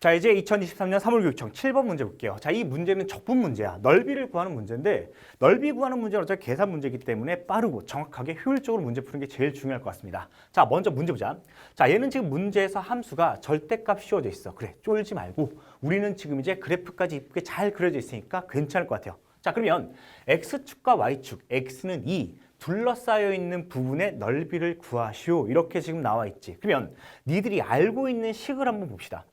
자 이제 2023년 3월 교육청 7번 문제 볼게요. 자 이 문제는 적분 문제야. 넓이를 구하는 문제인데 넓이 구하는 문제는 어차피 계산 문제이기 때문에 빠르고 정확하게 효율적으로 문제 푸는 게 제일 중요할 것 같습니다. 자 먼저 문제 보자. 자 얘는 지금 문제에서 함수가 절대값 씌워져 있어. 그래 쫄지 말고 우리는 지금 이제 그래프까지 이쁘게 잘 그려져 있으니까 괜찮을 것 같아요. 자 그러면 x축과 y축 x는 2 둘러싸여 있는 부분의 넓이를 구하시오. 이렇게 지금 나와 있지. 그러면 니들이 알고 있는 식을 한번 봅시다.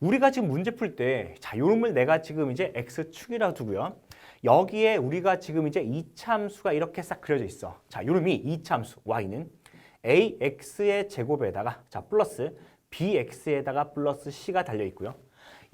우리가 지금 문제 풀 때, 자, 요놈을 내가 지금 이제 x축이라 두고요. 여기에 우리가 지금 이제 이차함수가 이렇게 싹 그려져 있어. 자, 요놈이 이차함수 y는 ax의 제곱에다가 자, 플러스 bx에다가 플러스 c가 달려 있고요.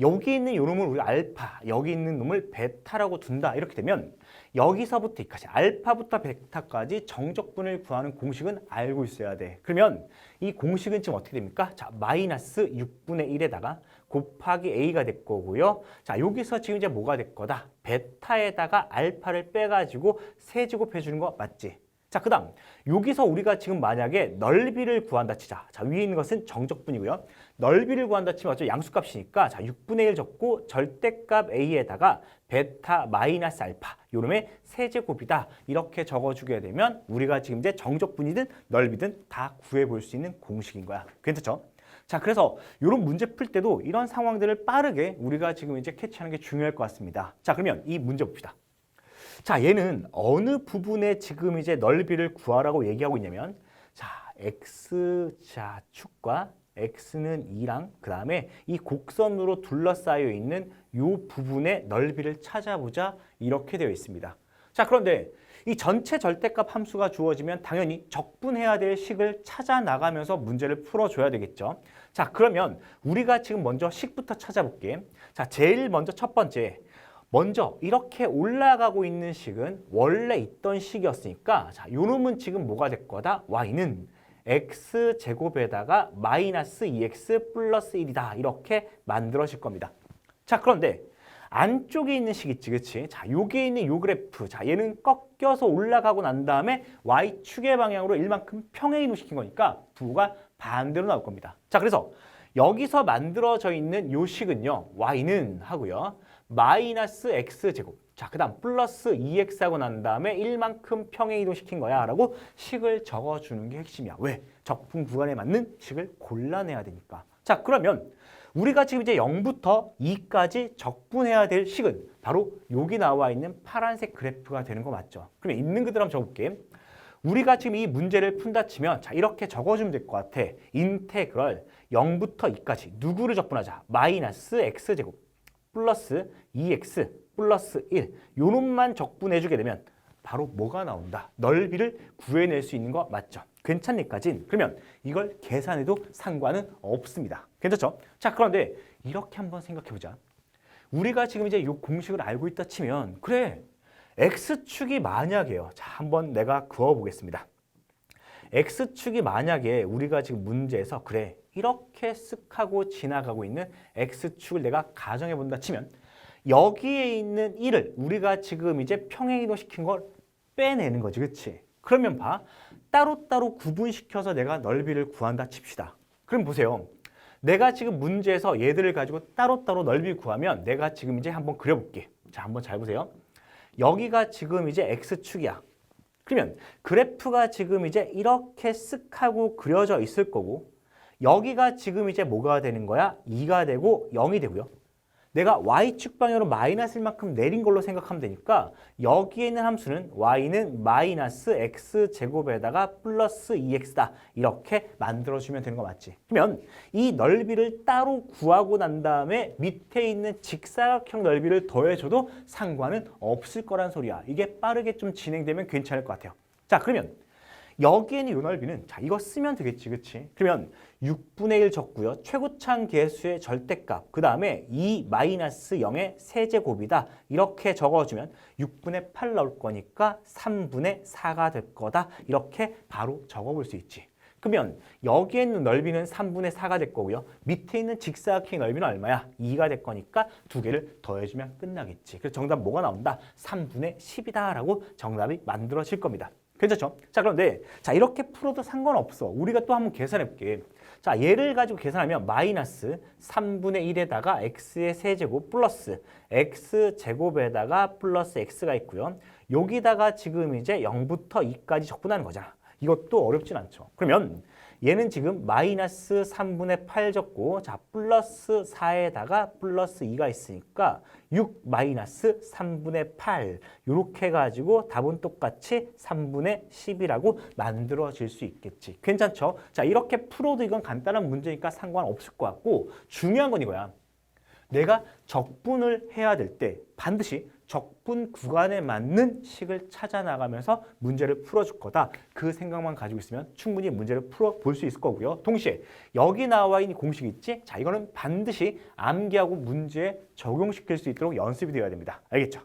여기 있는 요놈을 우리가 알파, 여기 있는 놈을 베타라고 둔다. 이렇게 되면 여기서부터 여기까지 알파부터 베타까지 정적분을 구하는 공식은 알고 있어야 돼. 그러면 이 공식은 지금 어떻게 됩니까? 자, 마이너스 6분의 1에다가 곱하기 a가 될 거고요. 자, 여기서 지금 이제 뭐가 될 거다? 베타에다가 알파를 빼가지고 세제곱해 주는 거 맞지? 자, 그 다음 여기서 우리가 지금 만약에 넓이를 구한다 치자. 자, 위에 있는 것은 정적분이고요. 넓이를 구한다 치면 어차피 양수값이니까 자, 6분의 1 적고 절대값 a에다가 베타 마이너스 알파 요놈의 세제곱이다. 이렇게 적어주게 되면 우리가 지금 이제 정적분이든 넓이든 다 구해볼 수 있는 공식인 거야. 괜찮죠? 자, 그래서 이런 문제 풀 때도 이런 상황들을 빠르게 우리가 지금 이제 캐치하는 게 중요할 것 같습니다. 자, 그러면 이 문제 봅시다. 자, 얘는 어느 부분에 지금 이제 넓이를 구하라고 얘기하고 있냐면 자, x 자 축과 x는 2랑 그 다음에 이 곡선으로 둘러싸여 있는 요 부분의 넓이를 찾아보자 이렇게 되어 있습니다. 자, 그런데 이 전체 절대값 함수가 주어지면 당연히 적분해야 될 식을 찾아 나가면서 문제를 풀어줘야 되겠죠. 자, 그러면 우리가 지금 먼저 식부터 찾아볼게. 자, 제일 먼저 첫 번째. 먼저 이렇게 올라가고 있는 식은 원래 있던 식이었으니까 자, 요 놈은 지금 뭐가 될 거다? y는 x 제곱에다가 마이너스 2x 플러스 1이다. 이렇게 만들어질 겁니다. 자, 그런데 안쪽에 있는 식 있지, 그치? 자, 여기에 있는 요 그래프. 자, 얘는 꺾여서 올라가고 난 다음에 y축의 방향으로 일만큼 평행이동 시킨 거니까 부호가 반대로 나올 겁니다. 자, 그래서 여기서 만들어져 있는 요 식은요, y는 하고요. 마이너스 x제곱. 자, 그 다음 플러스 2x 하고 난 다음에 1만큼 평행 이동 시킨 거야 라고 식을 적어주는 게 핵심이야. 왜? 적분 구간에 맞는 식을 골라내야 되니까. 자, 그러면 우리가 지금 이제 0부터 2까지 적분해야 될 식은 바로 여기 나와 있는 파란색 그래프가 되는 거 맞죠? 그러면 있는 그대로 한번 적어볼게. 우리가 지금 이 문제를 푼다 치면 자 이렇게 적어주면 될 것 같아. 인테그럴 0부터 2까지 누구를 적분하자? 마이너스 x제곱 플러스 2x 플러스 1 요놈만 적분해주게 되면 바로 뭐가 나온다? 넓이를 구해낼 수 있는 거 맞죠? 괜찮니까진 그러면 이걸 계산해도 상관은 없습니다. 괜찮죠? 자 그런데 이렇게 한번 생각해보자. 우리가 지금 이제 이 공식을 알고 있다 치면 그래 x축이 만약에요. 자 한번 내가 그어보겠습니다. x축이 만약에 우리가 지금 문제에서 그래 이렇게 쓱 하고 지나가고 있는 x축을 내가 가정해 본다 치면 여기에 있는 1을 우리가 지금 이제 평행이동 시킨 걸 빼내는 거지 그치? 그러면 봐 따로따로 구분시켜서 내가 넓이를 구한다 칩시다 그럼 보세요 내가 지금 문제에서 얘들을 가지고 따로따로 넓이 구하면 내가 지금 이제 한번 그려볼게 자 한번 잘 보세요 여기가 지금 이제 x축이야 그러면 그래프가 지금 이제 이렇게 쓱 하고 그려져 있을 거고 여기가 지금 이제 뭐가 되는 거야? 2가 되고 0이 되고요. 내가 y축 방향으로 마이너스 1만큼 내린 걸로 생각하면 되니까 여기에 있는 함수는 y는 마이너스 x제곱에다가 플러스 2x다. 이렇게 만들어주면 되는 거 맞지? 그러면 이 넓이를 따로 구하고 난 다음에 밑에 있는 직사각형 넓이를 더해줘도 상관은 없을 거란 소리야. 이게 빠르게 좀 진행되면 괜찮을 것 같아요. 자 그러면 여기에는 이 넓이는 자 이거 쓰면 되겠지 그치? 그러면 6분의 1 적고요. 최고창 계수의 절대값 그 다음에 2 마이너스 0의 세제곱이다. 이렇게 적어주면 6분의 8 나올 거니까 3분의 4가 될 거다. 이렇게 바로 적어볼 수 있지. 그러면 여기에 있는 넓이는 3분의 4가 될 거고요. 밑에 있는 직사각형 넓이는 얼마야? 2가 될 거니까 두 개를 더해주면 끝나겠지. 그래서 정답 뭐가 나온다? 3분의 10이다 라고 정답이 만들어질 겁니다 괜찮죠? 자, 그런데 자 이렇게 풀어도 상관없어. 우리가 또 한번 계산해 볼게. 자, 얘를 가지고 계산하면 마이너스 3분의 1에다가 x의 세제곱 플러스 x 제곱에다가 플러스 x가 있고요. 여기다가 지금 이제 0부터 2까지 적분하는 거잖아. 이것도 어렵진 않죠. 그러면 얘는 지금 마이너스 3분의 8 적고 자 플러스 4에다가 플러스 2가 있으니까 6 마이너스 3분의 8 이렇게 해가지고 답은 똑같이 3분의 10이라고 만들어질 수 있겠지. 괜찮죠? 자 이렇게 풀어도 이건 간단한 문제니까 상관없을 것 같고 중요한 건 이거야. 내가 적분을 해야 될 때 반드시 적분 구간에 맞는 식을 찾아 나가면서 문제를 풀어줄 거다. 그 생각만 가지고 있으면 충분히 문제를 풀어 볼 수 있을 거고요. 동시에 여기 나와 있는 공식 있지? 자, 이거는 반드시 암기하고 문제에 적용시킬 수 있도록 연습이 되어야 됩니다. 알겠죠?